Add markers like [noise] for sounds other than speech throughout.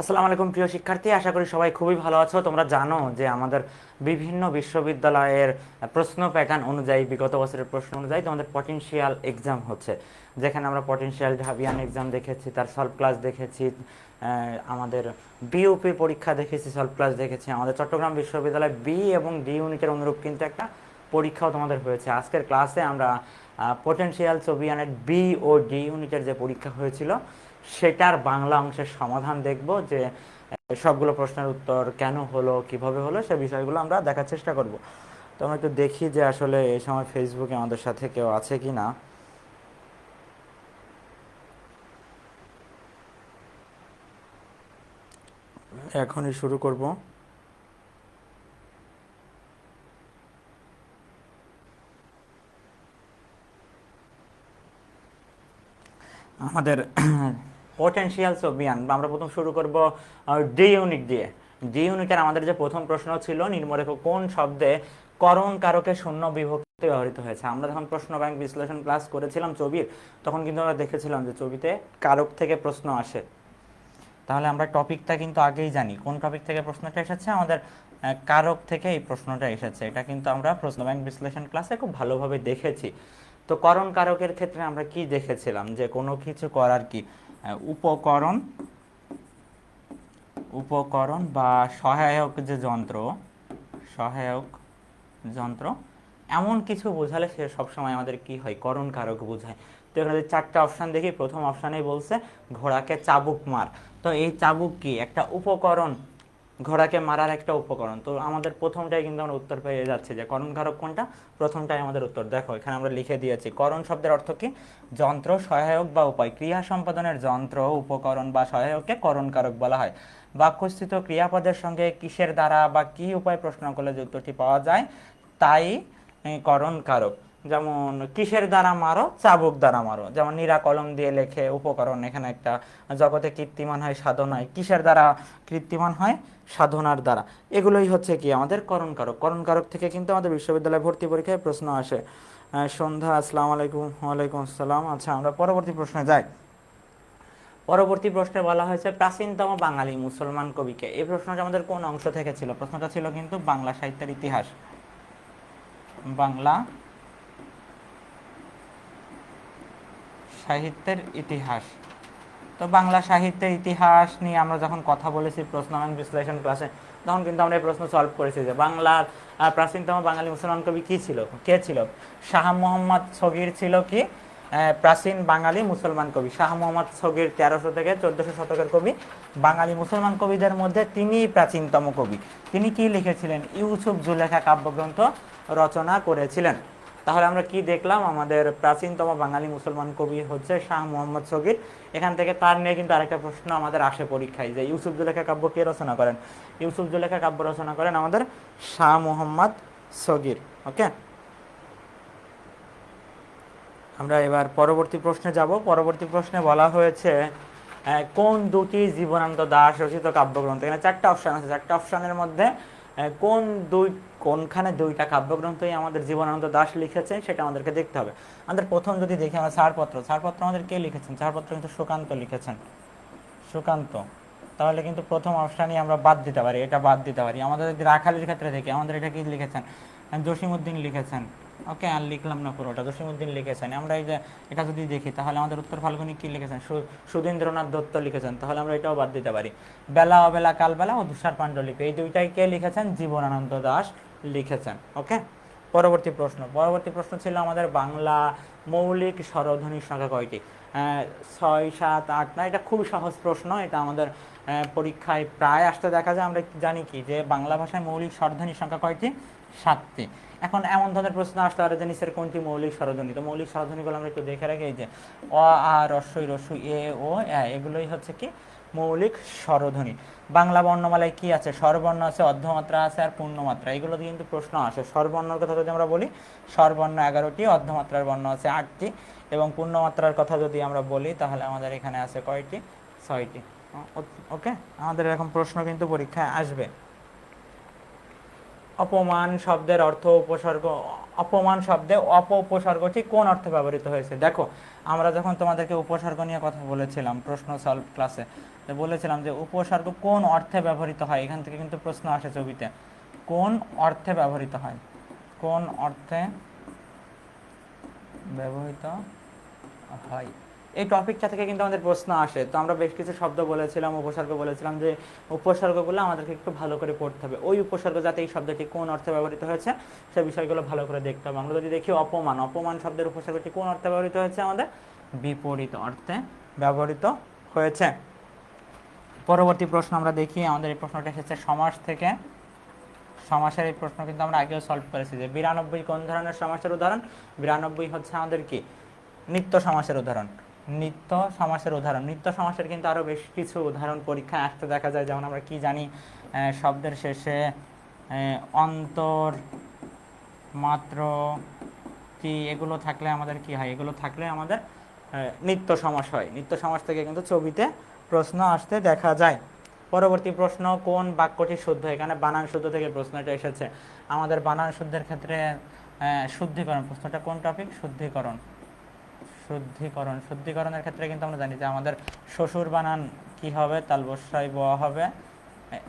আসসালামু আলাইকুম, প্রিয় শিক্ষার্থী। আশা করি সবাই খুবই ভালো আছো। তোমরা জানো যে আমাদের বিভিন্ন বিশ্ববিদ্যালয়ের প্রশ্ন প্যাটার্ন অনুযায়ী, বিগত বছরের প্রশ্ন অনুযায়ী তোমাদের পটেনশিয়াল এক্সাম হচ্ছে। যেখানে আমরা পটেনশিয়াল ঢাবিয়ান এক্সাম দেখেছি, তার সলভ ক্লাস দেখেছি আমাদের বিওপি পরীক্ষা দেখেছি সলভ ক্লাস দেখেছি। আমাদের চট্টগ্রাম বিশ্ববিদ্যালয় বি এবং ডি ইউনিটের অনুরূপ কিন্তু একটা পরীক্ষাও তোমাদের হয়েছে। আজকের ক্লাসে আমরা পটেনশিয়াল সোভিয়ানের বি ও ডি ইউনিটের যে পরীক্ষা হয়েছিল সেটার বাংলা অংশের সমাধান দেখব যে সবগুলো প্রশ্নের উত্তর কেন হলো, কীভাবে হলো, সে বিষয়গুলো আমরা দেখার চেষ্টা করব। তো আমরা একটু দেখি যে আসলে এই সময় ফেসবুকে আমাদের সাথে কেউ আছে কি না এখনই শুরু করব। আমাদের পটেনশিয়াল সোভিয়ান আমরা প্রথম শুরু করব ডি ইউনিট দিয়ে। ডি ইউনিটের আমাদের যে প্রথম প্রশ্ন ছিল নির্মরেখ কোন শব্দে করণ কারকে শূন্য বিভক্তি ব্যবহৃত হয়েছে? আমরা যখন প্রশ্ন ব্যাংক বিশ্লেষণ ক্লাস করেছিলাম ছবির, তখন কিন্তু আমরা দেখেছিলাম যে ছবিতে কারক থেকে প্রশ্ন আসে। তাহলে আমরা টপিকটা কিন্তু আগেই জানি। কোন টপিক থেকে প্রশ্নটা এসেছে? আমাদের কারক থেকে এই প্রশ্নটা এসেছে। এটা কিন্তু আমরা প্রশ্ন ব্যাংক বিশ্লেষণ ক্লাসে খুব ভালোভাবে দেখেছি। তো করণ কারকের ক্ষেত্রে আমরা কি দেখেছিলাম? যে কোনো কিছু করার কি? উপকরণ উপকরণ বা সহায়ক যে যন্ত্র, সহায়ক যন্ত্র, এমন কিছু বোঝালে সে সবসময় আমাদের কি হয়? করণ কারক বোঝায়। তো এখানে চারটা অপশান দেখি। প্রথম অপশানেই বলছে, ঘোড়াকে চাবুক মার। তো এই চাবুক কি? একটা উপকরণ ঘোড়াকে মারার একটা উপকরণ। তো আমাদের প্রথমটাই কিন্তু আমরা উত্তর পেয়ে যাচ্ছি যে করণ কারক কোনটা? প্রথমটাই আমাদের উত্তর। দেখো এখানে আমরা লিখে দিয়েছি করণ শব্দের অর্থ কি? যন্ত্র সহায়ক বা উপায়। ক্রিয়া সম্পাদনের যন্ত্র উপকরণ বা সহায়ককে করণ কারক বলা হয়। বাক্যস্থিত ক্রিয়াপদের সঙ্গে কিসের দ্বারা বা কি উপায় প্রশ্ন করলে যে উত্তরটি পাওয়া যায়? তাই এ, করণ কারক। যেমন কিসের দ্বারা মারো? চাবুক দ্বারা মারো। যেমন নীরা কলম দিয়ে লেখে উপকরণ, এখানে একটা জগতে কীর্তিমান হয়, সাধনায়। কিসের দ্বারা কীর্তিমান হয়? সাধনার দ্বারা। এগুলোই হচ্ছে কি আমাদের করণ কারক। করণ কারক থেকে কিন্তু আমাদের বিশ্ববিদ্যালয় ভর্তি পরীক্ষায় প্রশ্ন আসে। সন্ধ্যা, আসসালামু আলাইকুম, ওয়ালাইকুম আসসালাম। আচ্ছা আমরা পরবর্তী প্রশ্নে যাই। পরবর্তী প্রশ্নে বলা হয়েছে, প্রাচীনতম বাঙালি মুসলমান কবিকে। এই প্রশ্নটা আমাদের কোন অংশ থেকে ছিল? প্রশ্নটা ছিল কিন্তু বাংলা সাহিত্যের ইতিহাস। বাংলা সাহিত্যের ইতিহাস। তো বাংলা সাহিত্যের ইতিহাস নিয়ে আমরা যখন কথা বলেছি প্রশ্ন বিশ্লেষণ ক্লাসে তখন কিন্তু আমরা এই প্রশ্ন সলভ করেছি যে বাংলার প্রাচীনতম বাঙালি মুসলমান কবি কি ছিল? কে ছিল? শাহ মোহাম্মদ সগির ছিল কি? প্রাচীন বাঙালি মুসলমান কবি। শাহ মোহাম্মদ সগির তেরোশো থেকে চোদ্দশো শতকের কবি। বাঙালি মুসলমান কবিদের মধ্যে তিনি প্রাচীনতম কবি। তিনি কি লিখেছিলেন? ইউসুফ জুলেখা কাব্যগ্রন্থ রচনা করেছিলেন। তাহলে আমরা কি দেখলাম? আমাদের প্রাচীনতম বাঙালি মুসলমান কবি হচ্ছে শাহ মোহাম্মদ সগির। এখান থেকে তার নিয়ে কিন্তু আরেকটা প্রশ্ন আমাদের আসে পরীক্ষায়, যে ইউসুফ জুলেখা কাব্য কে রচনা করেন? ইউসুফ জুলেখা কাব্য রচনা করেন আমাদের শাহ মোহাম্মদ সগির, ওকে? আমরা এবার পরবর্তী প্রশ্নে যাব। পরবর্তী প্রশ্নে বলা হয়েছে কোন দুটি জীবনানন্দ দাস রচিত কাব্যগ্রন্থ? এখানে চারটা অপশন আছে। চারটা অপশানের মধ্যে কোন দুই, কোনখানে দুইটা কাব্যগ্রন্থই আমাদের জীবনানন্দ দাস লিখেছেন সেটা আমাদেরকে দেখতে হবে। আমাদের প্রথম যদি দেখি আমরা ছাড়পত্র ছাড়পত্র আমাদের কে লিখেছেন? ছাড়পত্র কিন্তু সুকান্ত লিখেছেন। সুকান্ত, তাহলে কিন্তু প্রথম অপশানই আমরা বাদ দিতে পারি, এটা বাদ দিতে পারি। আমাদের যদি রাখালির ক্ষেত্রে দেখি, আমাদের এটা কি লিখেছেন? জসিমউদ্দিন লিখেছেন। ওকে আর লিখলাম না পুরোটা। জসিমউদ্দিন লিখেছেন। আমরা এই যে এটা যদি দেখি, তাহলে আমাদের উত্তর ফাল্গুনি কি লিখেছেন? সুধীন্দ্রনাথ দত্ত লিখেছেন। তাহলে আমরা এটাও বাদ দিতে পারি। বেলা, অবেলা, কালবেলা ও তুষার পাণ্ডুলিপি। এই দুইটাই কে লিখেছেন? জীবনানন্দ দাস লিখেছেন। ওকে পরবর্তী প্রশ্ন। পরবর্তী প্রশ্ন ছিল আমাদের বাংলা মৌলিক স্বরধ্বনির সংখ্যা কয়টি? ছয়, সাত, আট না এটা খুব সহজ প্রশ্ন। এটা আমাদের পরীক্ষায় প্রায় আসতে দেখা যায়। আমরা জানি কি? যে বাংলা ভাষায় মৌলিক স্বরধ্বনির সংখ্যা কয়টি? সাতটি। এখন এমন ধরনের প্রশ্ন আসতে পারে যে নিচের কোনটি মৌলিক স্বরধ্বনি তো মৌলিক স্বরধ্বনিগুলো আমরা একটু দেখে রাখি যে অ, আ রস্বই রস্যু এ, ও এগুলোই হচ্ছে কি মৌলিক স্বরধ্বনি বাংলা বর্ণমালায় কি আছে? স্বরবর্ণ আছে, অর্ধমাত্রা আছে আর পূর্ণমাত্রা। এগুলো কিন্তু প্রশ্ন আসে। স্বরবর্ণর কথা যদি আমরা বলি, স্বরবর্ণ এগারোটি, অর্ধমাত্রার বর্ণ আছে আটটি এবং পূর্ণমাত্রার কথা যদি আমরা বলি, তাহলে আমাদের এখানে আছে কয়টি? ছয়টি। ওকে? আমাদের এরকম প্রশ্ন কিন্তু পরীক্ষায় আসবে। অপমান শব্দের অর্থ উপসর্গ, অপমান শব্দে অপ উপসর্গটি কোন অর্থে ব্যবহৃত হয়েছে? দেখো, আমরা যখন তোমাদেরকে উপসর্গ নিয়ে কথা বলেছিলাম, প্রশ্ন সলভ ক্লাসে বলেছিলাম যে উপসর্গ কোন অর্থে ব্যবহৃত হয়? এখান থেকে কিন্তু প্রশ্ন আসে ছবিতে। কোন অর্থে ব্যবহৃত হয়? কোন অর্থে ব্যবহৃত হয়? এই টপিকটা থেকে কিন্তু আমাদের প্রশ্ন আসে। তো আমরা বেশ কিছু শব্দ বলেছিলাম, উপসর্গ বলেছিলাম যে উপসর্গগুলো আমাদেরকে একটু ভালো করে পড়তে হবে। ওই উপসর্গ যাতে এই শব্দটি কোন অর্থে ব্যবহৃত হয়েছে, সে বিষয়গুলো ভালো করে দেখতে হবে। আমরা যদি দেখি অপমান অপমান শব্দের উপসর্গটি কোন অর্থে ব্যবহৃত হয়েছে আমাদের? বিপরীত অর্থে ব্যবহৃত হয়েছে। পরবর্তী প্রশ্ন আমরা দেখি, আমাদের এই প্রশ্নটা এসেছে সমাস থেকে। সমাসের এই প্রশ্ন কিন্তু আমরা আগেও সলভ করেছি যে বিরানব্বই কোন ধরনের সমাসের উদাহরণ? বিরানব্বই হচ্ছে আমাদের কি? নিত্য সমাসের উদাহরণ। নিত্য সমাসের উদাহরণ। নিত্য সমাসের কিন্তু আরও বেশ কিছু উদাহরণ পরীক্ষায় আসতে দেখা যায়। যেমন আমরা কি জানি শব্দের শেষে অন্তর, মাত্র, কি, এগুলো থাকলে আমাদের কি হয়? এগুলো থাকলে আমাদের নিত্য সমাস হয়। নিত্য সমাস থেকে কিন্তু ছবিতে প্রশ্ন আসতে দেখা যায়। পরবর্তী প্রশ্ন, কোন বাক্যটি শুদ্ধ? এখানে বানান শুদ্ধ থেকে প্রশ্নটা এসেছে। আমাদের বানান শুদ্ধের ক্ষেত্রে শুদ্ধিকরণ প্রশ্নটা কোন টপিক শুদ্ধিকরণ। শুদ্ধিকরণ। শুদ্ধিকরণের ক্ষেত্রে কিন্তু আমরা জানি যে আমাদের শ্বশুর বানান কি হবে? তাল বসাই বয়া হবে।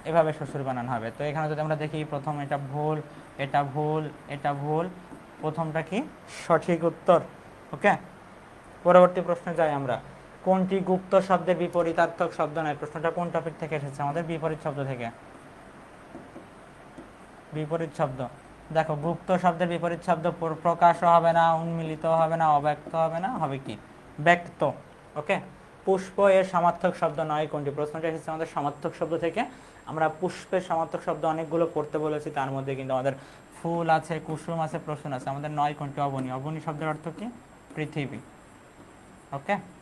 এভাবে শ্বশুর বানান হবে। তো এখানে যদি আমরা দেখি প্রথম এটা ভুল এটা ভুল এটা ভুল, প্রথমটা কি? সঠিক উত্তর। ওকে? পরবর্তী প্রশ্নে যাই আমরা। কোনটি গুপ্ত শব্দের বিপরীতার্থক শব্দ নয়? প্রশ্নটা কোন টপিক থেকে এসেছে? আমাদের বিপরীত শব্দ থেকে। বিপরীত শব্দ। দেখো, গুপ্ত শব্দের বিপরীত শব্দ প্র- প্রকাশও হবে না, উন্মিলিত হবে না, অব্যক্ত হবে না, হবে কি? ব্যক্ত, ওকে? পুষ্প এর সমার্থক শব্দ নয়, কোনটি? প্রশ্নটা এসেছে আমাদের সমার্থক শব্দ থেকে। আমরা পুষ্পের সমার্থক শব্দ অনেকগুলো পড়তে বলেছি, তার মধ্যে কিন্তু আমাদের ফুল আছে, কুসুম আছে, প্রসূন আছে। আমাদের নয় কোনটি? অবনী। অবনী শব্দের অর্থ কি? পৃথিবী, ওকে?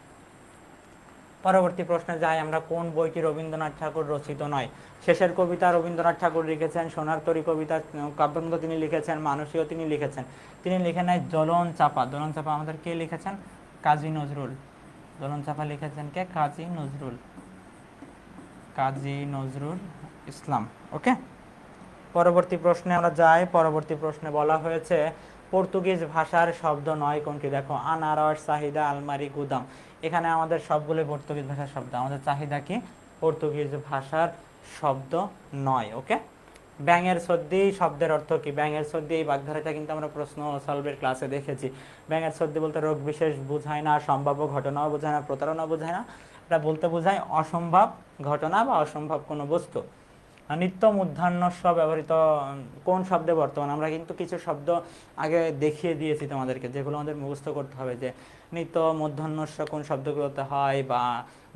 পরবর্তী প্রশ্নে যাই, আমরা কোন বইটি রবীন্দ্রনাথ ঠাকুর রচিত নয়? শেষের কবিতা রবীন্দ্রনাথ ঠাকুর লিখেছেন, সোনার তরী কবিতা কাব্যগ্রন্থ তিনি লিখেছেন, মানসীয় তিনি লিখেছেন। তিনি লিখেন নাই, দোলন চাপা। দোলন চাপা আমাদের কে লিখেছেন? কাজী নজরুল। দোলন চাপা লিখেছেন কে? কাজী নজরুল। কাজী নজরুল ইসলাম। ওকে? পরবর্তী প্রশ্নে আমরা যাই, পরবর্তী প্রশ্নে বলা হয়েছে পর্তুগিজ ভাষার শব্দ নয়, কোনটি? দেখো, আনারস, চাহিদা, আলমারি, গুদাম। এখানে আমাদের সবগুলো পর্তুগিজ ভাষার শব্দ। আমাদের চাহিদা কি? পর্তুগিজ ভাষার শব্দ নয়, ওকে? ব্যাঙের সর্দি, শব্দের অর্থ কি? ব্যাঙের সর্দি, এই বাগধারাটা কিন্তু আমরা প্রশ্ন সলভের ক্লাসে দেখেছি। ব্যাঙের সর্দি বলতে রোগ বিশেষ বোঝায় না, সম্ভাব্য ঘটনাও বোঝায় না প্রতারণা বোঝায় না। এটা বলতে বোঝায় অসম্ভব ঘটনা বা অসম্ভব কোনো বস্তু। আর নিত্য মূর্ধন্যস্ব ব্যবহৃত কোন শব্দে বর্তমান? আমরা কিন্তু কিছু শব্দ আগে দেখিয়ে দিয়েছি তোমাদেরকে, যেগুলো আমাদের মুখস্থ করতে হবে, যে নিত্য মূর্ধন্যস্ব কোন শব্দগুলোতে হয় বা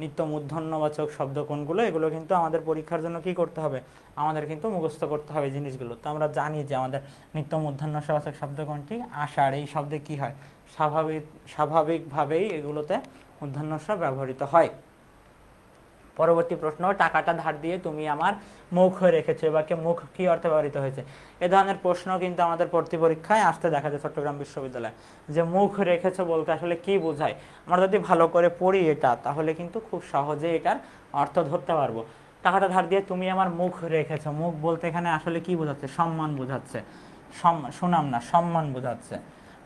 নিত্য মূর্ধন্যবাচক শব্দ কোনগুলো, এগুলো কিন্তু আমাদের পরীক্ষার জন্য কি করতে হবে? আমাদের কিন্তু মুখস্থ করতে হবে জিনিসগুলো। তো আমরা জানি যে আমাদের নিত্য মূর্ধন্যবাচক শব্দ কোনটি? আষাঢ়। এই শব্দে কি হয়? স্বাভাবিক, স্বাভাবিকভাবেই এগুলোতে মূর্ধন্যস্ব ব্যবহৃত হয়। পরবর্তী প্রশ্ন, টাকাটা ধার দিয়ে তুমি আমার মুখ হয়ে রেখেছো এবারকে মুখ কি অর্থে ব্যবহৃত হয়েছে? এ ধরনের প্রশ্ন কিন্তু আমাদের ভর্তি পরীক্ষায় আসতে দেখা যায় চট্টগ্রাম বিশ্ববিদ্যালয়ে, যে মুখ রেখেছো বলতে আসলে কি বোঝায়? আমরা যদি ভালো করে পড়ি এটা, তাহলে কিন্তু খুব সহজে এটার অর্থ ধরতে পারব। টাকাটা ধার দিয়ে তুমি আমার মুখ রেখেছো, মুখ বলতে এখানে আসলে কি বোঝাচ্ছে? সম্মান বোঝাচ্ছে। সুনাম না, সম্মান বোঝাচ্ছে।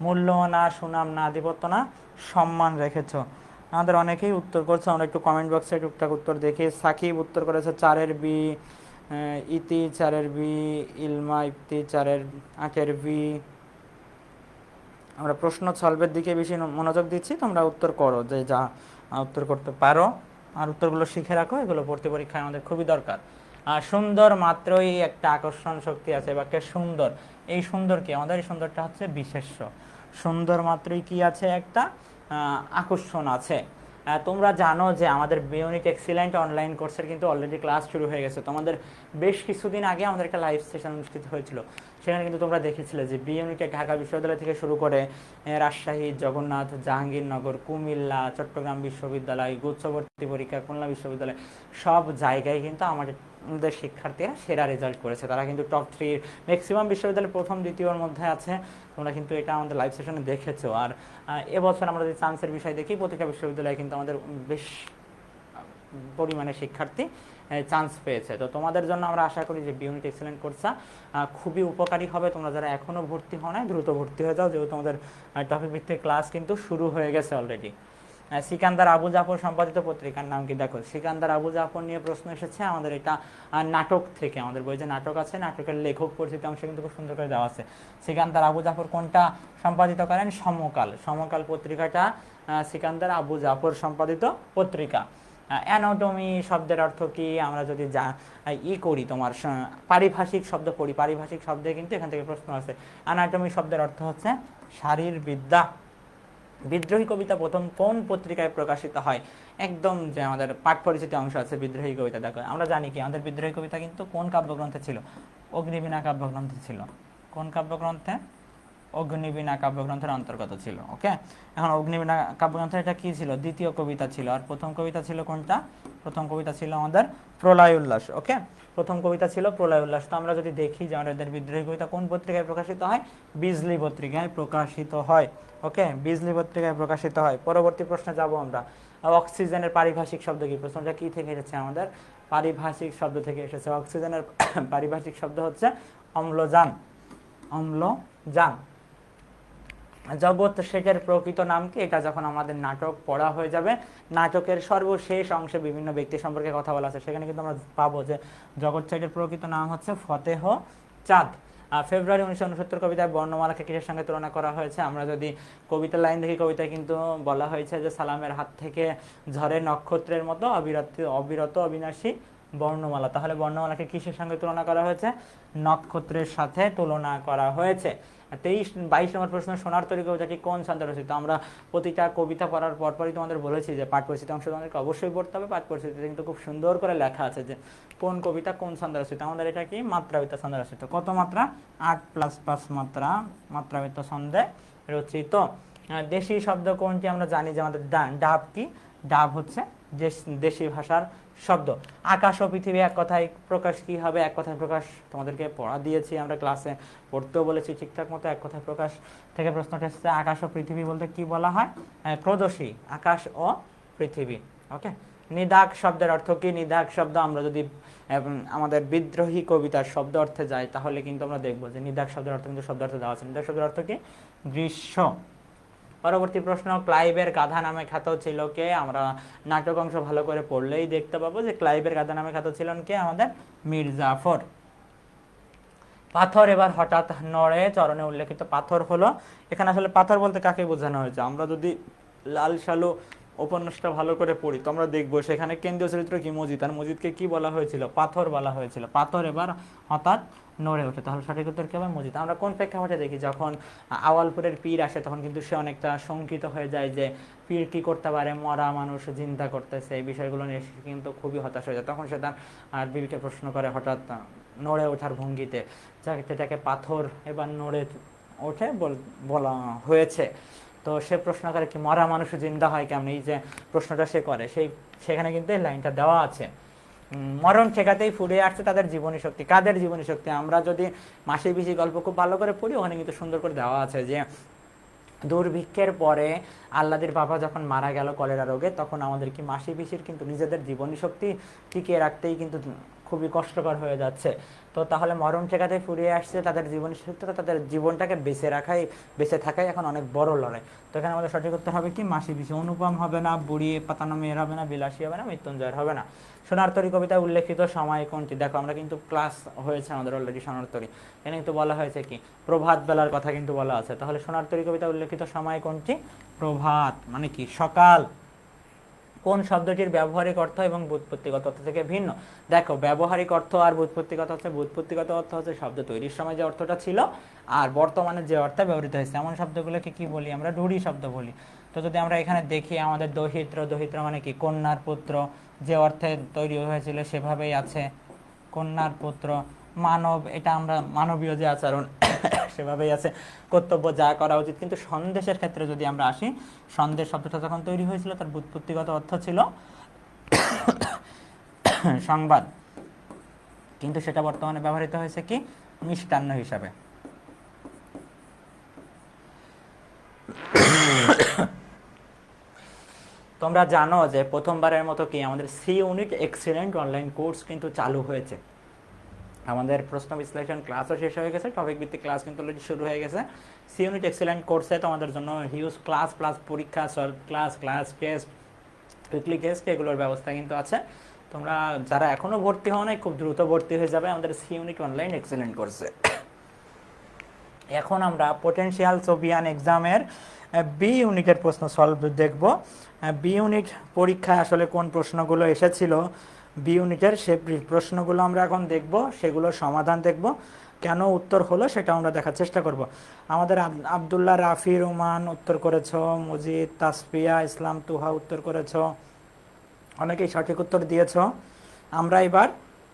মূল্য না, সুনাম না, আধিপত্য না, সম্মান রেখেছো। আমাদের অনেকেই উত্তর করছে, আমরা একটু কমেন্ট বক্সে টুকটাক উত্তর দেখি। সাকিব উত্তর করেছে, চারের বি ইতি, চারের বি, ইলমা ইতি চারের আটের বি। আমরা প্রশ্ন সলভের দিকে বেশি মনোযোগ দিচ্ছি, তোমরা উত্তর করো, যে যা উত্তর করতে পারো। আর উত্তরগুলো শিখে রাখো, এগুলো ভর্তি পরীক্ষায় আমাদের খুবই দরকার। আর সুন্দর মাত্রই একটা আকর্ষণ শক্তি আছে বাক্যে সুন্দর। এই সুন্দর কি আমাদের এই সুন্দরটা হচ্ছে বিশেষ্য। সুন্দর মাত্রই কি আছে একটা? আকর্ষণ আছে। তোমরা জানো যে আমাদের বিউনিট এক্সিলেন্ট অনলাইন কোর্সের কিন্তু অলরেডি ক্লাস শুরু হয়ে গেছে। তোমাদের বেশ কিছুদিন আগে আমাদের একটা লাইভ সেশন অনুষ্ঠিত হয়েছিল। সেখানে কিন্তু তোমরা দেখেছিলে যে বি ইউনিটে ঢাকা বিশ্ববিদ্যালয় থেকে শুরু করে রাজশাহী, জগন্নাথ, জাহাঙ্গীরনগর, কুমিল্লা, চট্টগ্রাম বিশ্ববিদ্যালয় গুচ্ছবর্তী পরীক্ষা, খুলনা বিশ্ববিদ্যালয় সব জায়গায় কিন্তু আমাদের আমাদের শিক্ষার্থীরা সেরা রেজাল্ট করেছে। তারা কিন্তু টপ থ্রি ম্যাক্সিমাম বিশ্ববিদ্যালয় প্রথম, দ্বিতীয়র মধ্যে আছে। তোমরা কিন্তু এটা আমাদের লাইভ সেশনে দেখেছ। আর এবছর আমরা যদি চান্সের বিষয় দেখি, প্রতিটা বিশ্ববিদ্যালয়ে কিন্তু আমাদের বেশ পরিমাণে শিক্ষার্থী চান্স পেয়েছে। তো তোমাদের জন্য আমরা আশা করি যে বিউনিট এক্সেলেন্ট কোর্সটা খুবই উপকারী হবে। তোমরা যারা এখনও ভর্তি হও না দ্রুত ভর্তি হয়ে যাও। যেহেতু তোমাদের টপিক ভিত্তিক ক্লাস কিন্তু শুরু হয়ে গেছে অলরেডি সিকান্দার আবু জাফর সম্পাদিত পত্রিকার নাম কি? দেখো, সিকান্দার আবু জাফর নিয়ে প্রশ্ন এসেছে আমাদের এটা নাটক থেকে। আমাদের বই যে নাটক আছে, নাটকের লেখক পরিচিত অংশ কিন্তু খুব সুন্দর করে দেওয়া আছে। সিকান্দার আবু জাফর কোনটা সম্পাদিত করেন? সমকাল। সমকাল পত্রিকাটা সিকান্দার আবু জাফর সম্পাদিত পত্রিকা। অ্যানাটমি শব্দের অর্থ কি? আমরা যদি যা ই করি তোমার পারিভাষিক শব্দ পড়ি, পারিভাষিক শব্দে কিন্তু এখান থেকে প্রশ্ন আছে অ্যানাটমি শব্দের অর্থ হচ্ছে শারীরবিদ্যা। বিদ্রোহী কবিতা প্রথম কোন পত্রিকায় প্রকাশিত হয়? একদম যে আমাদের পাঠ পরিচিতি অংশ আছে, বিদ্রোহী কবিতা, দেখো। আমরা জানি কি, আমাদের বিদ্রোহী কবিতা কিন্তু কোন কাব্যগ্রন্থে ছিল? অগ্নিবীণা কাব্যগ্রন্থে ছিল। কোন কাব্যগ্রন্থে? অগ্নিবীণা কাব্যগ্রন্থের অন্তর্গত ছিল, ওকে? এখন অগ্নিবীণা কাব্যগ্রন্থের এটা কি ছিল? দ্বিতীয় কবিতা ছিল। আর প্রথম কবিতা ছিল কোনটা? প্রথম কবিতা ছিল আমাদের প্রলয় উল্লাস, ওকে? প্রথম কবিতা ছিল প্রলয় উল্লাস তো আমরা যদি দেখি যে আমাদের বিদ্রোহী কবিতা কোন পত্রিকায় প্রকাশিত হয়? বিজলি পত্রিকায় প্রকাশিত হয়। ওকে বিজলি পত্রিকায় প্রকাশিত হয়। পরবর্তী প্রশ্নে যাব আমরা। অক্সিজেনের পারিভাষিক শব্দ কি? প্রশ্নটা কি থেকে এসেছে আমাদের? পারিভাষিক শব্দ থেকে এসেছে। অক্সিজেনের [coughs] পারিভাষিক শব্দ হচ্ছে অম্লজান। অম্লজান। জগৎ শেখের প্রকৃত নাম কি? এটা যখন আমাদের নাটক পড়া হয়ে যাবে, নাটকের সর্বশেষ অংশে বিভিন্ন ব্যক্তি সম্পর্কে কথা বলা আছে। সেখানে কিন্তু আমরা পাবো যে জগৎ শেখের প্রকৃত নাম হচ্ছে ফতেহ চাঁদ। ফেব্রুয়ারি উনিশশো উনসত্তর কবিতায় বর্ণমালাকে কিসের সঙ্গে তুলনা করা হয়েছে? আমরা যদি কবিতার লাইন দেখি, কবিতায় কিন্তু বলা হয়েছে যে সালামের হাত থেকে ঝরে নক্ষত্রের মতো অবিরত অবিরত অবিনাশী বর্ণমালা। তাহলে বর্ণমালাকে কিসের সঙ্গে তুলনা করা হয়েছে? নক্ষত্রের সাথে তুলনা করা হয়েছে। তেইশ, বাইশ নম্বর প্রশ্ন, সোনার তরী কবিতাটি কোন ছন্দে রচিত? আমরা প্রতিটা কবিতা পড়ার পরপরই তোমাদের বলেছি যে পাঠ পরিস্থিতি অংশ তোমাদেরকে অবশ্যই পড়তে হবে। পাঠ পরিস্থিতিতে কিন্তু খুব সুন্দর করে লেখা আছে যে কোন কবিতা কোন ছন্দে রচিত? আমাদের এটা কি? মাত্রাবৃত্ত ছন্দে রচিত। কত মাত্রা? আট প্লাস পাঁচ মাত্রা, মাত্রাবৃত্ত ছন্দে রচিত। দেশি শব্দ কোনটি আমরা জানি যে আমাদের ডাব কি? ডাব হচ্ছে দেশি ভাষার শব্দ। আকাশ ও পৃথিবী এক কথায় প্রকাশ কি হবে? এক কথায় প্রকাশ তোমাদেরকে পড়া দিয়েছি আমরা ক্লাসে পড়তেও বলেছি ঠিকঠাক মতো, এক কথায় প্রকাশ থেকে প্রশ্নটা এসেছে, আকাশ ও পৃথিবী বলতে কি বলা হয়? প্রদোষী আকাশ ও পৃথিবী। ওকে নিদাক শব্দের অর্থ কি? নিদাক শব্দ আমরা যদি আমাদের বিদ্রোহী কবিতার শব্দ অর্থে যাই, তাহলে কিন্তু আমরা দেখব যে নিদাক শব্দের অর্থ কিন্তু শব্দ অর্থে দেওয়া আছে। নিদাক শব্দের অর্থ কি? গ্রীষ্ম। পরবর্তী প্রশ্ন ক্লাইবের গাধা নামে খ্যাত ছিল কে? আমরা নাটক অংশ ভালো করে পড়লেই দেখতে পাবো যে ক্লাইবের গাধা নামে খ্যাত ছিলেন কে? আমাদের মীর জাফর পাথর এবার হঠাৎ নড়ে, চরণে উল্লেখিত পাথর হলো। এখানে আসলে পাথর বলতে কাকে বোঝানো হয়েছে? আমরা যদি লাল সালু উপন্যাসটা ভালো করে পড়ি, তো আমরা দেখব সেখানে কেন্দ্রীয় চরিত্র কি মজিদ? আর মজিদকে কি বলা হয়েছিল? পাথর বলা হয়েছিল। পাথর এবার হঠাৎ নড়ে ওঠে, তাহলে সঠিক উত্তর কি হবে? মজিদ। আমরা কোন প্রেক্ষাপটে দেখি? যখন আওয়ালপুরের পীর আসে, তখন কিন্তু সে অনেকটা শঙ্কিত হয়ে যায় যে, পীর কি করতে পারে? মরা মানুষ চিন্তা করতেছে। এই বিষয়গুলো নিয়ে সে কিন্তু খুবই হতাশ হয়ে যায়। তখন সে তার আর বিবিকে প্রশ্ন করে হঠাৎ নড়ে ওঠার ভঙ্গিতে। যাকে যেটাকে পাথর এবার নড়ে ওঠে বল- হয়েছে। তো সে প্রশ্ন করে কি, মরা মানুষ জিন্দা হয় কেমন? এই যে প্রশ্নটা সে করে, সেই, সেখানে কিন্তু এই লাইনটা দেওয়া আছে। মরণ ঠেকাতেই ফুরিয়ে আসছে তাদের জীবনী শক্তি। কাদের জীবনী শক্তি? আমরা যদি মাসে পিসি গল্প খুব ভালো করে পড়ি, ওখানে কিন্তু সুন্দর করে দেওয়া আছে যে, দুর্ভিক্ষের পরে আল্লাদের বাবা যখন মারা গেল কলেরা রোগে, তখন আমাদের কি মাসি পিসির কিন্তু নিজেদের জীবনী শক্তি টিকিয়ে রাখতেই কিন্তু খুবই কষ্টকর হয়ে যাচ্ছে। তো তাহলে মরণ ঠেকাতে ফুরিয়ে আসছে, তাদের জীবনী শক্তি তাদের জীবনটাকে বেঁচে রাখাই, বেঁচে থাকাই এখন অনেক বড় লড়াই। তো এখানে আমাদের সঠিক উত্তর হবে কি? মাসি বিষে অনুপম হবে না, বুড়ি পাতানো মেয়ের হবে না, বিলাসী হবে না, মৃত্যুঞ্জয়ের হবে না। সোনার তরী কবিতায় উল্লেখিত সময় কোনটি? দেখো, আমরা কিন্তু ক্লাস হয়েছে আমাদের অলরেডি সোনার তরী এখানে কিন্তু বলা হয়েছে কি? প্রভাত বেলার কথা কিন্তু বলা আছে। তাহলে সোনার তরী কবিতা উল্লেখিত সময় কোনটি? প্রভাত মানে কি? সকাল। কোন শব্দটির ব্যবহারিক অর্থ এবং বুৎপত্তিগত অর্থ থেকে ভিন্ন? দেখো, ব্যবহারিক অর্থ আর বুৎপত্তিগত অর্থ বুৎপত্তিগত অর্থ হচ্ছে শব্দ তৈরির সময় যে অর্থটা ছিল আর বর্তমানে যে অর্থে ব্যবহৃত হয়েছে। এমন শব্দগুলোকে কি বলি? আমরা রূঢ়ি শব্দ বলি। তো যদি আমরা এখানে দেখি, আমাদের দহিত্র দহিত্র মানে কি? কন্যার পুত্র, যে অর্থে তৈরি হয়েছিল সেভাবেই আছে। কন্যার পুত্র, মানব, এটা আমরা মানবীয় যে আচরণ সেভাবেই আছে। কর্তব্য যা করা উচিত। কিন্তু সন্দেশের ক্ষেত্রে যদি আমরা আসি, সন্দেশ শব্দটা যখন তৈরি হয়েছিল, তার বুৎপত্তিগত অর্থ ছিল সংবাদ। কিন্তু সেটা বর্তমানে ব্যবহৃত হয়েছে কি? মিষ্টান্ন হিসাবে। তোমরা জানো যে প্রথমবারের মতো কি আমাদের C unit excellent online course কিন্তু চালু হয়েছে। আমাদের প্রশ্ন বিশ্লেষণ ক্লাসও শেষ হয়ে গেছে টপিক ভিত্তিক ক্লাস কিন্তু অলরেডি শুরু হয়ে গেছে। সি ইউনিট এক্সিলেন্ট কোর্সে তোমাদের জন্য হিউজ ক্লাস প্লাস পরীক্ষা class class test weekly test এগুলোর ব্যবস্থা কিন্তু আছে। তোমরা যারা এখনও ভর্তি হও নাই, খুব দ্রুত ভর্তি হয়ে যাবে আমাদের সি ইউনিট অনলাইন এক্সিলেন্ট কোর্সে এখন আমরা পোটেনশিয়াল সোভিয়ান এক্সামের বি ইউনিটের প্রশ্ন সলভ দেখব। বি ইউনিট পরীক্ষায় আসলে কোন প্রশ্নগুলো এসেছিল বি ইউনিটের সে প্রশ্নগুলো আমরা এখন দেখব সেগুলোর সমাধান দেখব। কেন উত্তর হলো সেটা আমরা দেখার চেষ্টা করব। আমাদের আব- আবদুল্লাহ রাফি রোমান উত্তর করেছ মজিদ তাসফিয়া ইসলাম তুহা উত্তর করেছ, অনেকেই সঠিক উত্তর দিয়েছ। আমরা এবার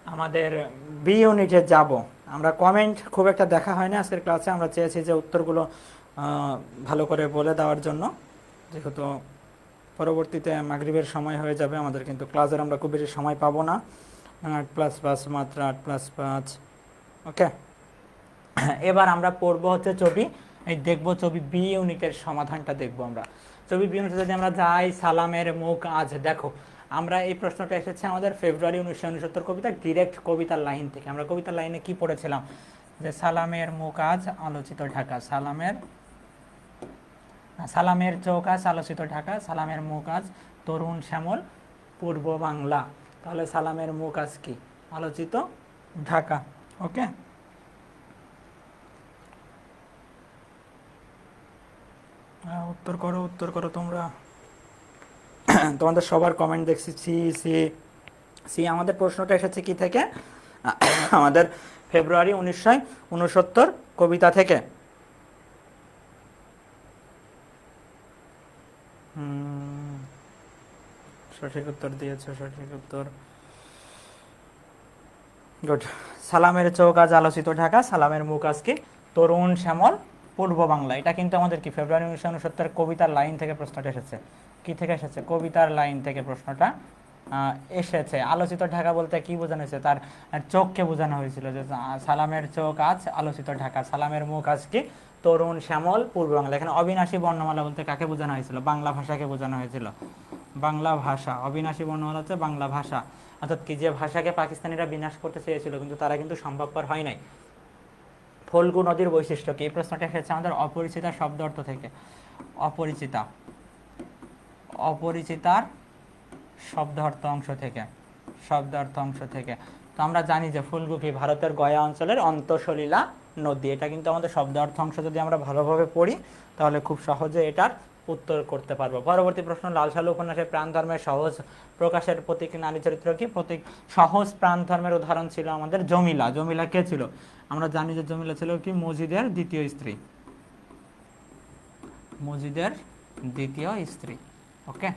আমাদের বি ইউনিটে যাব। আমরা কমেন্ট খুব একটা দেখা হয় না আজকের ক্লাসে আমরা চেয়েছি যে উত্তরগুলো ভালো করে বলে দেওয়ার জন্য, যেহেতু পরবর্তীতে মাগরিবের সময় হয়ে যাবে, আমাদের কিন্তু ক্লাসের আমরা খুব বেশি সময় পাবো না। আট প্লাস পাঁচ মাত্র আট প্লাস পাঁচ। ওকে এবার আমরা পড়ব হচ্ছে ছবি। এই দেখব ছবি বি ইউনিটের সমাধানটা দেখব আমরা। ছবি বি ইউনিটে যদি আমরা যাই, সালামের মুখ আজ দেখো। আমরা এই প্রশ্নটা এসেছে আমাদের ফেব্রুয়ারি উনিশশো উনসত্তর কবিতা ডিরেক্ট কবিতার লাইন থেকে। আমরা কবিতার লাইনে কি পড়েছিলাম? যে সালামের মুখ আজ আলোচিত ঢাকা। সালামের সালামের চৌক আজ আলোচিত ঢাকা, সালামের মুখ আজ তরুণ শ্যামল, পূর্ব বাংলা। তাহলে সালামের মুখ আজ কি? আলোচিত ঢাকা। ওকে? উত্তর করো উত্তর করো তোমরা। তোমাদের সবার কমেন্ট দেখছি সি সি সি আমাদের প্রশ্নটা এসেছে কি থেকে? আমাদের ফেব্রুয়ারি উনিশশো উনসত্তর কবিতা থেকে। সঠিক উত্তর দিয়েছে, সঠিক উত্তর। গুড সালামের চৌক আজ আলোচিত ঢাকা, সালামের মুখ আজকে তরুণ শ্যামল, পূর্ব বাংলা। এটা কিন্তু আমাদের কি, ফেব্রুয়ারি উনিশশো উনসত্তর কবিতার লাইন থেকে প্রশ্নটা এসেছে। কি থেকে এসেছে? কবিতার লাইন থেকে প্রশ্নটা এসেছে। আলোচিত ঢাকা বলতে কি বোঝানো হয়েছে? তার চোখকে বোঝানো হয়েছিল যে সালামের চোখ আজ আলোচিত ঢাকা, সালামের মুখ আজ কি? তরুণ শ্যামল, পূর্ব বাংলা। এখানে অবিনাশী বর্ণমালা বলতে কাকে বোঝানো হয়েছিল? বাংলা ভাষাকে বোঝানো হয়েছিল। বাংলা ভাষা, অবিনাশী বর্ণমালা হচ্ছে বাংলা ভাষা। অর্থাৎ কি যে ভাষাকে পাকিস্তানিরা বিনাশ করতে চেয়েছিল, কিন্তু তারা কিন্তু সম্ভবপর হয় নাই। ফল্গু নদীর বৈশিষ্ট্য কি? এই প্রশ্নটা এসেছে আমাদের অপরিচিতা শব্দ অর্থ থেকে। অপরিচিতা। অপরিচিতার শব্দ অর্থ অংশ থেকে। শব্দ অর্থ অংশ থেকে। তো আমরা জানি যে ফুলগু কি ভারতের গয়া অঞ্চলের অন্তঃসলীলা নদী। এটা কিন্তু আমাদের শব্দ অর্থ অংশ যদি আমরা ভালোভাবে পড়ি, তাহলে খুব সহজে এটার উত্তর করতে পারব। পরবর্তী প্রশ্ন লাল সালু উপন্যাসের প্রাণ ধর্মের সহজ প্রকাশের প্রতীক নারী চরিত্র কি? প্রতীক, সহজ প্রাণ ধর্মের উদাহরণ ছিল আমাদের জমিলা। জমিলা কে ছিল? আমরা জানি যে জমিলা ছিল কি? মজিদের দ্বিতীয় স্ত্রী। মজিদের দ্বিতীয় স্ত্রী। ওকে?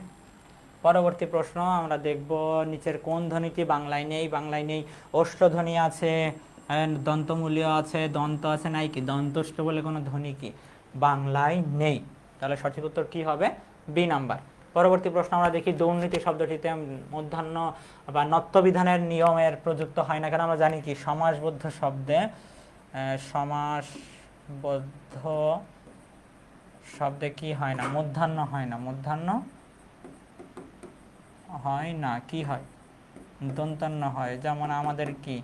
পরবর্তী প্রশ্ন, আমরা দেখব নিচের কোন ধ্বনিটি বাংলায় নেই বাংলায় নেই। অষ্টধ্বনি আছে দন্তমূল্য আছে, দন্ত আছে নাই কি? দন্তষ্ট বলে কোনো ধ্বনি কি? বাংলায় নেই। তাহলে সঠিক উত্তর কি হবে? B number. পরবর্তী প্রশ্ন আমরা দেখি, দুর্নীতি শব্দটিতে মধ্যাহ্ন বা নত্যবিধানের নিয়মের প্রযুক্ত হয় না কেন? আমরা জানি কি, সমাসবদ্ধ শব্দে সমাসবদ্ধ শব্দে কি হয় না? মধ্যাহ্ন হয় না। মধ্যাহ্ন হয় না। কি হয়? দন্তান্ন হয়। যেমন আমাদের কি?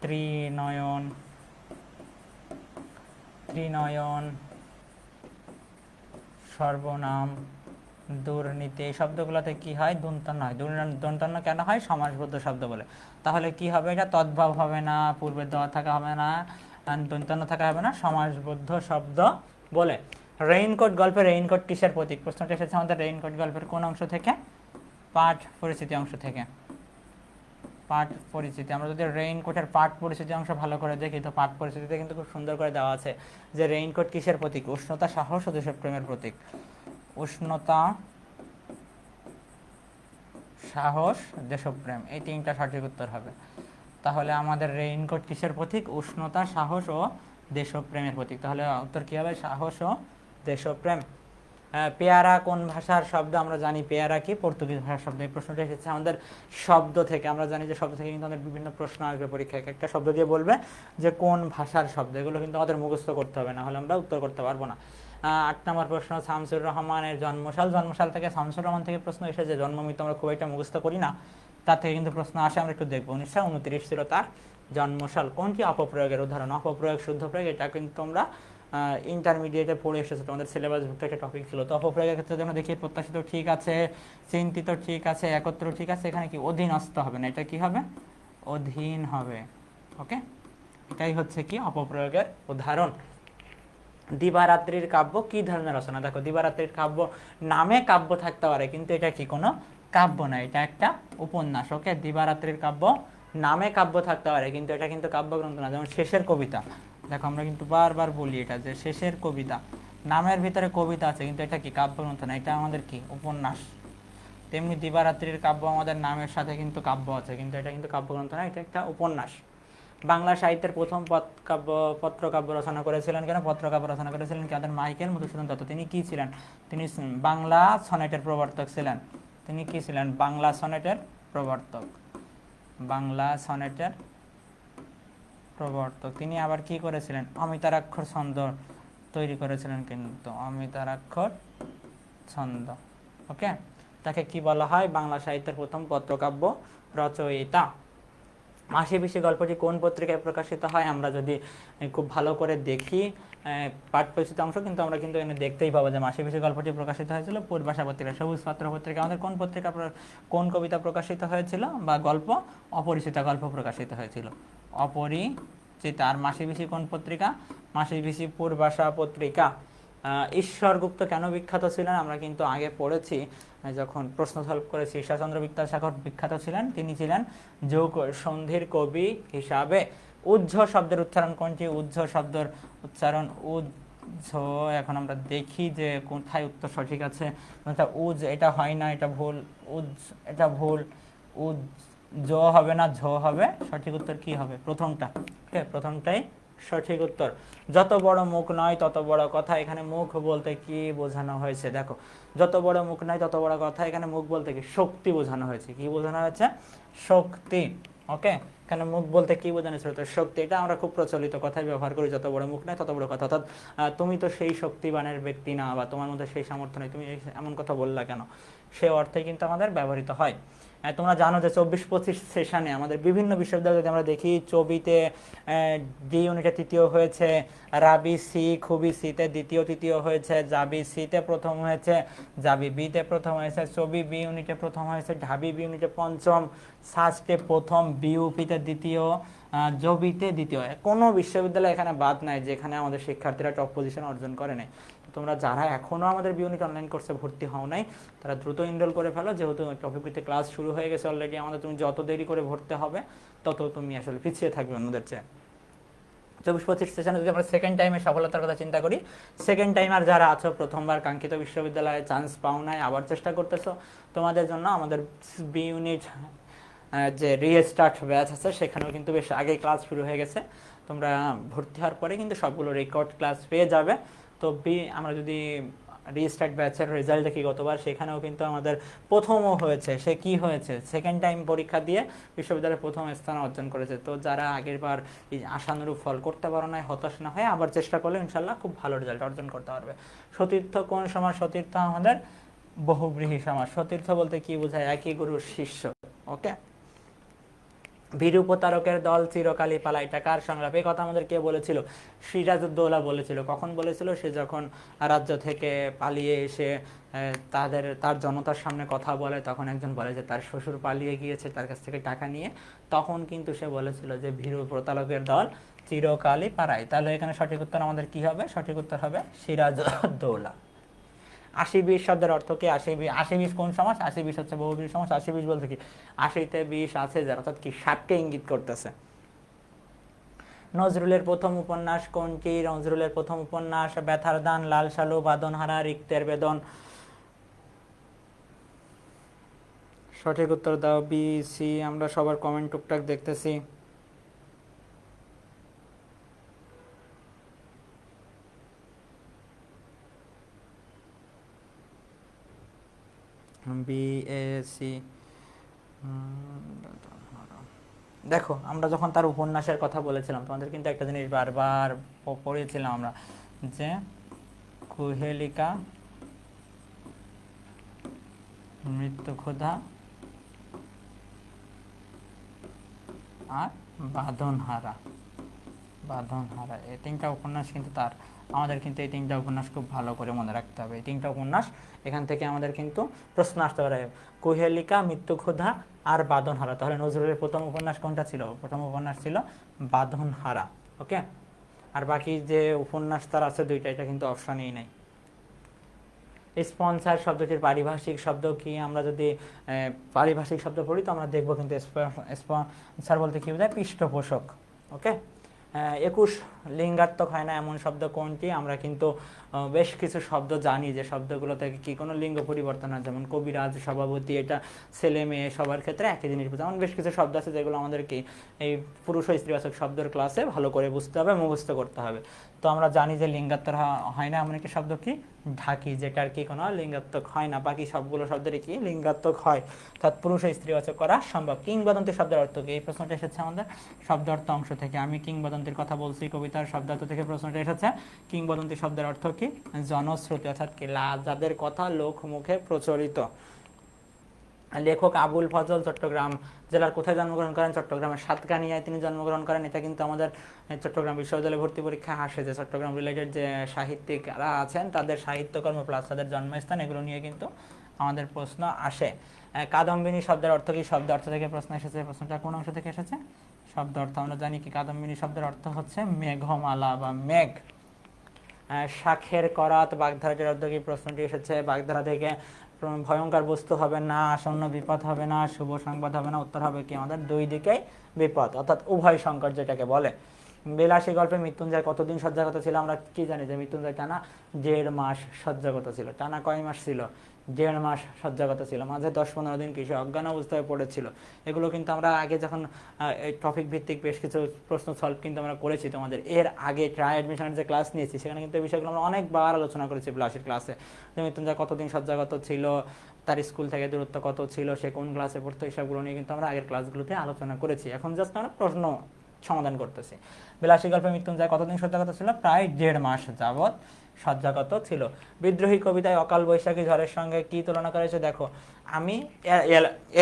ত্রিনয়ন ত্রিনয়ন সর্বনাম দুর্নীতি, এই শব্দগুলোতে কি হয়? দন্তান্ন হয়। দন্তান্ন কেন হয়? সমাসবদ্ধ শব্দ বলে। তাহলে কি হবে? এটা তদ্ভাব হবে না, পূর্বে দেওয়া থাকা হবে না দন্তান্ন থাকা হবে না, সমাসবদ্ধ শব্দ বলে। রেইনকোট গল্পে রেইনকোট কিসের প্রতীক? প্রশ্নটা এসেছে আমাদের রেইনকোট গল্পের কোন অংশ থেকে? পাঠ পরিচিতি অংশ থেকে। পাঠ পরিচিতি। আমরা যদি রেইনকোটের পাঠ পরিচিতি অংশ ভালো করে দেখি, তো পাঠ পরিচিতিতে কিন্তু খুব সুন্দর করে দেওয়া আছে যে রেইনকোট কিসের প্রতীক? উষ্ণতা, সাহস ও দেশপ্রেমের প্রতীক। উষ্ণতা, সাহস, দেশপ্রেম। এই তিনটা সঠিক উত্তর হবে। তাহলে আমাদের রেইনকোট কিসের প্রতীক? উষ্ণতা, সাহস ও দেশপ্রেমের প্রতীক। তাহলে উত্তর কী হবে? সাহস ও দেশপ্রেম। পেয়ারা কোন ভাষার শব্দ আমরা জানি, পেয়ারা কি? পর্তুগিজ ভাষার শব্দ। এই প্রশ্নটা এসেছে আমাদের শব্দ থেকে। আমরা জানি যে শব্দ থেকে কিন্তু আমাদের বিভিন্ন প্রশ্ন আসবে পরীক্ষায়। এক একটা শব্দ দিয়ে বলবে যে কোন ভাষার শব্দ। এগুলো কিন্তু আমাদের মুখস্থ করতে হবে, না হলে আমরা উত্তর করতে পারব না। আট নম্বর প্রশ্ন, শামসুর রহমানের জন্মসাল। জন্মসাল থেকে শামসুর রহমান থেকে প্রশ্ন এসেছে জন্মমিত আমরা খুব একটা মুখস্থ করি না। তার থেকে কিন্তু প্রশ্ন আসে, আমরা একটু দেখব। উনিশশো উনত্রিশ ছিল তার জন্মসাল। কোনটি অপপ্রয়োগের উদাহরণ? অপপ্রয়োগ শুদ্ধ প্রয়োগ এটা কিন্তু তোমরা ইন্টারমিডিয়েটে পড়ে এসেছ, তোমাদের সিলেবাসভুক্ত একটা টপিক ছিল। তো অপপ্রয়োগের ক্ষেত্রে যেমন দেখি প্রত্যাশিত ঠিক আছে, চিন্তিত ঠিক আছে, একত্র ঠিক আছে, এখানে কি অধীনস্থ হবে না, এটা কি হবে? অধীন হবে ওকে এটাই হচ্ছে কি অপপ্রয়োগের উদাহরণ। দিবারাত্রির কাব্য কি ধরনের রচনা? দেখো, দিবারাত্রির কাব্য নামে কাব্য থাকতে পারে, কিন্তু এটা কি কোনো কাব্য না, এটা একটা উপন্যাস ওকে দিবারাত্রির কাব্য নামে কাব্য থাকতে পারে, কিন্তু এটা কিন্তু কাব্যগ্রন্থ না, যেমন শেষের কবিতা। দেখো, আমরা কিন্তু বারবার বলি এটা যে শেষের কবিতা। নামের ভিতরে কবিতা আছে, কিন্তু এটা কি কাব্যগ্রন্থ না? এটা আমাদের কি? উপন্যাস। তেমনি দিবারাত্রির কাব্য আমাদের নামের সাথে কিন্তু কাব্য আছে, কিন্তু এটা কিন্তু কাব্যগ্রন্থ না, এটা একটা উপন্যাস। বাংলা সাহিত্যের প্রথম কাব্য, পত্রকাব্য রচনা করেছিলেন কেন? পত্রকাব্য রচনা করেছিলেন কি? আমাদের মাইকেল মধুসূদন দত্ত। তিনি কি ছিলেন? তিনি বাংলা সনেটের প্রবর্তক ছিলেন। তিনি কি ছিলেন? বাংলা সনেটের প্রবর্তক। বাংলা সনেটের প্রবর্তক তিনি আবার কি করেছিলেন? অমিতারাক্ষর ছন্দ তৈরি করেছিলেন কিন্তু অমিতারাক্ষর ছন্দ। ওকে? তাকে কি বলা হয়? বাংলা সাহিত্যের প্রথম পত্রকাব্য রচয়িতা। মাসি পিসি গল্পটি কোন পত্রিকায় প্রকাশিত হয়? আমরা যদি খুব ভালো করে দেখি আহ, পাঠ্যপুস্তক অংশ কিন্তু আমরা কিন্তু এখানে দেখতেই পাবো যে মাসি পিসি গল্পটি প্রকাশিত হয়েছিল পূর্বাশা পত্রিকা সবুজ পাত্র পত্রিকা। আমাদের কোন পত্রিকা কোন কবিতা প্রকাশিত হয়েছিল বা গল্প অপরিচিতা গল্প প্রকাশিত হয়েছিল? অপরিচিতা আর মাসি পিসি কোন পত্রিকা? মাসি পিসি পূর্বাশা পত্রিকা। ঈশ্বরগুপ্ত কেন বিখ্যাত ছিলেন? আমরা কিন্তু আগে পড়েছি যখন প্রশ্ন সলভ করেছি, ঈশ্বরচন্দ্র বিদ্যাসাগর বিখ্যাত ছিলেন? তিনি ছিলেন যোগ সন্ধির কবি হিসাবে। উজ্জ শব্দের উচ্চারণ কোনটি? উজ্জ শব্দের উচ্চারণ উজ্জ, এখন আমরা দেখি যে কোথায় উত্তর সঠিক আছে। উজ এটা হয় না, এটা ভুল। উজ এটা ভুল। উজ জ হবে না ঝ হবে, সঠিক উত্তর কি হবে? প্রথমটা। ওকে, প্রথমটাই সঠিক উত্তর। যত বড় মুখ নয়, তত বড় কথা। এখানে মুখ বলতে কি বোঝানো হয়েছে? দেখো, যত বড় মুখ নয়, তত বড় কথা। এখানে মুখ বলতে কি? শক্তি বোঝানো হয়েছে। কি বোঝানো হয়েছে? শক্তি। ওকে, এখানে মুখ বলতে কি বোঝানো তো শক্তি। এটা আমরা খুব প্রচলিত কথায় ব্যবহার করি, যত বড় মুখ নয়, তত বড় কথা। অর্থাৎ তুমি তো সেই শক্তিবানের ব্যক্তি না, বা তোমার মধ্যে সেই সামর্থ্য নেই। তুমি এমন কথা বললা কেন? সে অর্থে কিন্তু আমাদের ব্যবহৃত হয়। তোমরা জানো যে চব্বিশ পঁচিশ সেশনে আমাদের বিভিন্ন বিশ্ববিদ্যালয়ে যদি আমরা দেখি চবিতে ডি ইউনিটে তৃতীয় হয়েছে, রাবি সি, খুবই সিতে দ্বিতীয়, তৃতীয় হয়েছে, জাবি সিতে প্রথম হয়েছে, জাবি বিতে প্রথম হয়েছে চবি বি ইউনিটে প্রথম হয়েছে, ঢাবি বি ইউনিটে পঞ্চম সাস্টে প্রথম বিউপিতে দ্বিতীয় জবিতে দ্বিতীয়। কোনো বিশ্ববিদ্যালয় এখানে বাদ নাই, যেখানে আমাদের শিক্ষার্থীরা টপ পজিশন অর্জন করে নেয় তোমরা যারা এখনও আমাদের বিউনিট অনলাইন কোর্সে ভর্তি হও নাই, তারা দ্রুত এনরোল করে ফেলো। যেহেতু টপিকটিতে ক্লাস শুরু হয়ে গেছে অলরেডি আমাদের তুমি যত দেরি করে ভর্তি হবে, তত তুমি আসলে পিছিয়ে থাকবে অন্যদের চেয়ে। চব্বিশ পঁচিশ সেশনে যদি আমরা সেকেন্ড টাইমে সফলতার কথা চিন্তা করি সেকেন্ড টাইমার যারা আছো, প্রথমবার কাঙ্ক্ষিত বিশ্ববিদ্যালয়ে চান্স পাও নাই, আবার চেষ্টা করতেছো, তোমাদের জন্য আমাদের বি ইউনিট যে রিস্টার্ট ব্যাচ আছে, সেখানেও কিন্তু বেশ আগেই ক্লাস শুরু হয়ে গেছে। তোমরা ভর্তি হওয়ার পরে কিন্তু সবগুলো রেকর্ড ক্লাস পেয়ে যাবে। তো বি আমরা যদি রিস্টার্ট ব্যাচের রেজাল্ট দেখি গতবার, সেখানেও কিন্তু আমাদের প্রথমও হয়েছে। সে কি হয়েছে? সেকেন্ড টাইম পরীক্ষা দিয়ে বিশ্ববিদ্যালয়ে প্রথম স্থান অর্জন করেছে। তো যারা আগের বার আশানুরূপ ফল করতে পারো না হতাশ না হয়ে আবার চেষ্টা করলে ইনশাল্লাহ খুব ভালো রেজাল্ট অর্জন করতে পারবে। সতীর্থ কোন সমাজ? সতীর্থ আমাদের বহুব্রীহী সমাজ। সতীর্থ বলতে কি বোঝায়? একই গুরুর শিষ্য। ওকে ভীরু প্রতারকের দল চিরকালই পালায়। এটা কার সংলাপ? এই কথা আমাদের কে বলেছিল? সিরাজউদ্দৌলা বলেছিল। কখন বলেছিল? সে যখন রাজ্য থেকে পালিয়ে এসে তাদের, তার জনতার সামনে কথা বলে, তখন একজন বলে যে তার শ্বশুর পালিয়ে গিয়েছে তার কাছ থেকে টাকা নিয়ে। তখন কিন্তু সে বলেছিল যে ভীরু প্রতারকের দল চিরকালই পালায়। তাহলে এখানে সঠিক উত্তর আমাদের কি হবে? সঠিক উত্তর হবে সিরাজউদ্দৌলা। আশি বিশ শব্দের অর্থ কি? আশি বিশ আশি বিশ কোন সমাস? আশি বিশ হচ্ছে বহুবীর সমাস আশি বিশ বলতে কি? আশিতে বিশ আছে যার, অর্থাৎ কি ষাটকে ইঙ্গিত করতেছে। নজরুলের প্রথম উপন্যাস কোনটি নজরুলের প্রথম উপন্যাস, ব্যথার দান, লাল সালু বাদনহারা, রিক্তের বেদন। সঠিক উত্তর দাও বি, সি, আমরা সবার কমেন্ট টুকটাক দেখতেছি। বি এ সি দেখো, আমরা যখন তার উপন্যাসের কথা বলেছিলাম, তোমাদের কিন্তু একটা জিনিস বারবার পড়িয়েছিলাম আমরা, যে কুহেলিকা মৃত্যু ক্ষুধা আর বাঁধনহারা বাঁধনহারা, এই তিনটা উপন্যাস কিন্তু তার। আমাদের কিন্তু এই তিনটা উপন্যাস খুব ভালো করে মনে রাখতে হবে। এই তিনটা উপন্যাস, এখান থেকে আমাদের কিন্তু প্রশ্ন আসতে পারে, কুহেলিকা মৃত্যু ক্ষুধা আর বাঁধনহারা। তাহলে নজরুলের প্রথম উপন্যাস কোনটা ছিল? প্রথম উপন্যাস ছিল বাঁধনহারা, ওকে? আর বাকি যে উপন্যাস তার আছে দুইটা, এটা কিন্তু অপশানেই নাই। স্পন্সার শব্দটির পারিভাষিক শব্দ কি? আমরা যদি পারিভাষিক শব্দ পড়ি তো আমরা দেখব কিন্তু স্পন্সার বলতে কি বোঝায়? পৃষ্ঠপোষক, ওকে? একুশ লিঙ্গাত্মক হয় না, এমন শব্দ কোনটি? আমরা কিন্তু বেশ কিছু শব্দ জানি যে শব্দগুলো থেকে কি কোনো লিঙ্গ পরিবর্তন হয়, যেমন কবিরাজ, সভাপতি, এটা ছেলে মেয়ে, সবার ক্ষেত্রে একই জিনিস বোঝায় এমন বেশ কিছু শব্দ আছে যেগুলো আমাদেরকে এই পুরুষ ও স্ত্রীবাচক শব্দের ক্লাসে ভালো করে বুঝতে হবে, মুখস্থ করতে হবে। তো আমরা জানি যে লিঙ্গাত্তর হ- হয় না এমন একটি শব্দ কি? ঢাকি যেটার কি কোনো লিঙ্গাত্মক হয় না, বাকি সবগুলো শব্দের কি? লিঙ্গাত্মক হয়। অর্থাৎ পুরুষ ও স্ত্রীবাচক করা সম্ভব। কিংবদন্তি শব্দের অর্থ কি? এই প্রশ্নটা এসেছে আমাদের। শব্দ অর্থ অংশ থেকে। আমি কিংবদন্তির কথা বলছি কবিতার শব্দার্থ থেকে প্রশ্নটা এসেছে। কিংবদন্তি শব্দের অর্থ কি? জনশ্রুতি, অর্থাৎ কি? যাদের কথা লোক মুখে প্রচলিত। লেখক আবুল ফজল, চট্টগ্রাম জেলার কোথায় জন্মগ্রহণ করেন? চট্টগ্রামের সাতকানিয়ায় তিনি জন্মগ্রহণ করেন। এটা কিন্তু আমাদের চট্টগ্রাম বিশ্ববিদ্যালয়ে ভর্তি পরীক্ষায় আসে যে চট্টগ্রাম রিলেটেড যে সাহিত্যিকরা আছেন, তাদের সাহিত্যকর্ম প্লাস তাদের জন্মস্থান, এগুলো নিয়ে কিন্তু আমাদের প্রশ্ন আসে। কাদম্বিনী শব্দের অর্থ কি? শব্দ অর্থ থেকে প্রশ্ন এসেছে। প্রশ্নটা কোন অংশ থেকে এসেছে? শব্দ অর্থ, আমরা জানি কি কাদম্বিনী শব্দের অর্থ হচ্ছে মেঘমালা বা মেঘ। শাখের করাত বাগধারা জেলার উদ্যোগী প্রশ্নটি এসেছে। বাগধারা থেকে ভয়ঙ্কর বস্তু হবে না, আসন্ন বিপদ হবে না, শুভ সংবাদ হবে না, উত্তর হবে কি আমাদের দুই দিকেই বিপদ। অর্থাৎ উভয় সংকট যেটাকে বলে। বিলাসী গল্পে মৃত্যুঞ্জয় কতদিন সজ্জাগত ছিল? আমরা কি জানি যে মৃত্যুঞ্জয় টানা দেড় মাস সজ্জাগত ছিল। টানা কয় মাস ছিল? দেড় মাস সজ্জাগত ছিল। মাঝে দশ পনেরো দিন কিছু অজ্ঞান অবস্থায় পড়েছিল। এগুলো কিন্তু আমরা আগে যখন টপিক ভিত্তিক বেশ কিছু প্রশ্ন সলভ কিন্তু আমরা করেছি তোমাদের। এর আগে ট্রাই অ্যাডমিশনের যে ক্লাস নিয়েছি, সেখানে কিন্তু এই বিষয়গুলো আমরা অনেকবার আলোচনা করেছি ব্লাসের ক্লাসে যে মৃত্যুঞ্জয় কতদিন সজ্জাগত ছিল, তার স্কুল থেকে দূরত্ব কত ছিল, সে কোন ক্লাসে পড়তো, এসবগুলো নিয়ে কিন্তু আমরা আগের ক্লাসগুলোতে আলোচনা করেছি। এখন জাস্ট আমরা প্রশ্ন সমাধান করতেছি। বিলাসী গল্পে মৃত্যুঞ্জয় কতদিন সজ্জাগত ছিল? প্রায় দেড় মাস যাবৎ। সজ্জাগত ছিল। বিদ্রোহী কবিতায় অকাল বৈশাখী ঝড়ের সঙ্গে কি তুলনা করেছে? দেখো, আমি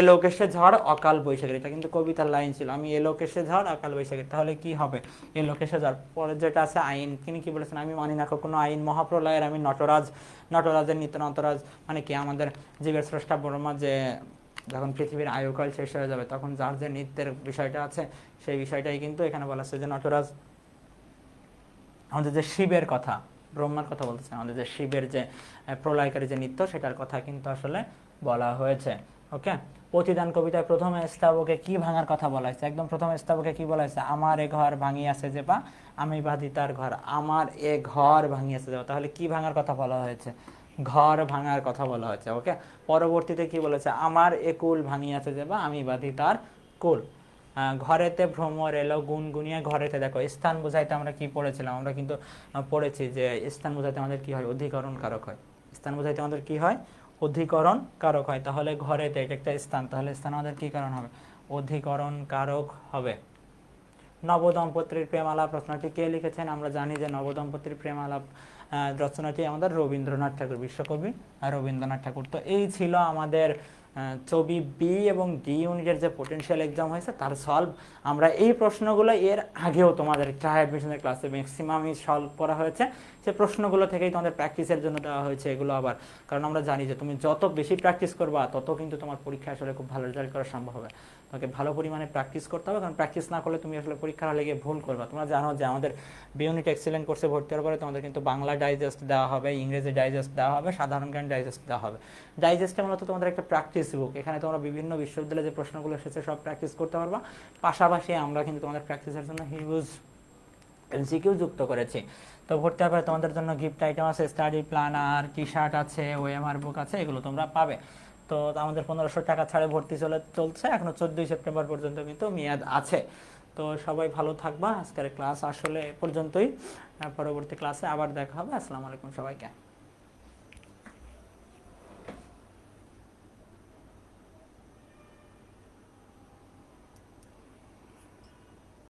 এলোকেশে ঝড়, অকাল বৈশাখী। এটা কিন্তু কবিতার লাইন ছিল। আমি এলোকেশে ঝড়, অকাল বৈশাখী। তাহলে কি হবে? এলোকেশে ঝড়। পরে যেটা আছে, আইন। তিনি কি বলেছেন? আমি মানি না কোনো আইন মহাপ্রলয়ের। আমি নটরাজ, নটরাজের নিত্য নটরাজ। মানে কি, আমাদের জীবের স্রষ্টা ব্রহ্মা যে যখন পৃথিবীর আয়ুকাল শেষ হয়ে যাবে, তখন যার যে নৃত্যের বিষয়টা আছে, সেই বিষয়টাই কিন্তু এখানে বলা আছে যে নটরাজ, আমাদের যে শিবের কথা ব্রহ্মার কথা বলতেছে আমাদের যে শিবের যে প্রলয়কারী যে নৃত্য, সেটার কথা কিন্তু আসলে বলা হয়েছে, ওকে? প্রতিদান কবিতায় প্রথম স্থাবকে কি ভাঙার কথা বলা হয়েছে? একদম প্রথম স্থাবকে কি বলা হয়েছে? আমার এ ঘর ভাঙিয়াছে যে পা আমি বাঁধি তার ঘর, আমার এ ঘর ভাঙিয়াছে যে। তাহলে কি ভাঙার কথা বলা হয়েছে? ঘর ভাঙার কথা বলা হয়েছে, ওকে? পরবর্তীতে কি বলেছে? আমার এ কুল ভাঙিয়াছে যে বা, আমি বাঁধি তার কুল। ঘরেতে ভ্রমর এলো, গুনগুনিয়ে ঘরেতে দেখো, স্থান বোঝাইতে আমরা কি পড়েছিলাম? আমরা কিন্তু পড়েছি যে স্থান বোঝাইতে আমাদের কি হয়? অধিকরণ কারক হয়। স্থান বোঝাইতে আমাদের কি হয়? অধিকরণ কারক হয়। তাহলে ঘরেতে এক একটা স্থান, তাহলে স্থান আমাদের কি কারণ হবে? অধিকরণ কারক হবে। নবদম্পতির প্রেমালাপ রচনাটি কে লিখেছেন? আমরা জানি যে নবদম্পতির প্রেমালাপ রচনাটি আমাদের রবীন্দ্রনাথ ঠাকুর, বিশ্বকবি রবীন্দ্রনাথ ঠাকুর। তো এই ছিল আমাদের ছবি বি এবং ডি ইউনিটের যে পোটেনশিয়াল এক্সাম হয়েছে, তার সলভ আমরা এই প্রশ্নগুলো এর আগেও তোমাদের ট্রাই অ্যাডমিশনের ক্লাসে ম্যাক্সিমামই সলভ করা হয়েছে। সে প্রশ্নগুলো থেকেই তোমাদের প্র্যাকটিসের জন্য দেওয়া হয়েছে এগুলো আবার। কারণ আমরা জানি যে তুমি যত বেশি প্র্যাকটিস করবা, তত কিন্তু তোমার পরীক্ষা আসলে খুব ভালো রেজাল্ট করা সম্ভব হবে। তোমাকে ভালো পরিমাণে প্র্যাকটিস করতে হবে, কারণ প্র্যাকটিস না করলে তুমি আসলে পরীক্ষার হলে গিয়ে ভুল করবে। তোমরা জানো যে আমাদের বি ইউনিট এক্সেলেন্ট কোর্সে ভর্তি হওয়ার পরে তোমাদের কিন্তু বাংলা ডাইজেস্ট দেওয়া হবে, ইংরেজি ডাইজেস্ট দেওয়া হবে, সাধারণ জ্ঞান ডাইজেস্ট দেওয়া হবে। ডাইজেস্টে মূলত তোমাদের একটা প্র্যাকটিস বুক এখানে তোমরা বিভিন্ন বিশ্ববিদ্যালয়ে যে প্রশ্নগুলো এসেছে সব প্র্যাকটিস করতে পারবা। পাশাপাশি আমরা কিন্তু তোমাদের প্র্যাকটিসের জন্য হিউজ এমসিকিউ যুক্ত করেছি। তো ভর্তি হওয়ার পরে তোমাদের জন্য গিফট আইটেম আছে স্টাডি প্ল্যানার টি শার্ট আছে ওএমআর বুক আছে, এগুলো তোমরা পাবে। তো আমাদের পনেরোশো টাকা ছাড়ে ভর্তি চলে চলছে, এখনও চোদ্দই সেপ্টেম্বর পর্যন্ত কিন্তু মেয়াদ আছে। তো সবাই ভালো থাকবা, আজকের ক্লাস আসলে পর্যন্তই। পরবর্তী ক্লাসে আবার দেখা হবে। আসসালামু আলাইকুম সবাইকে।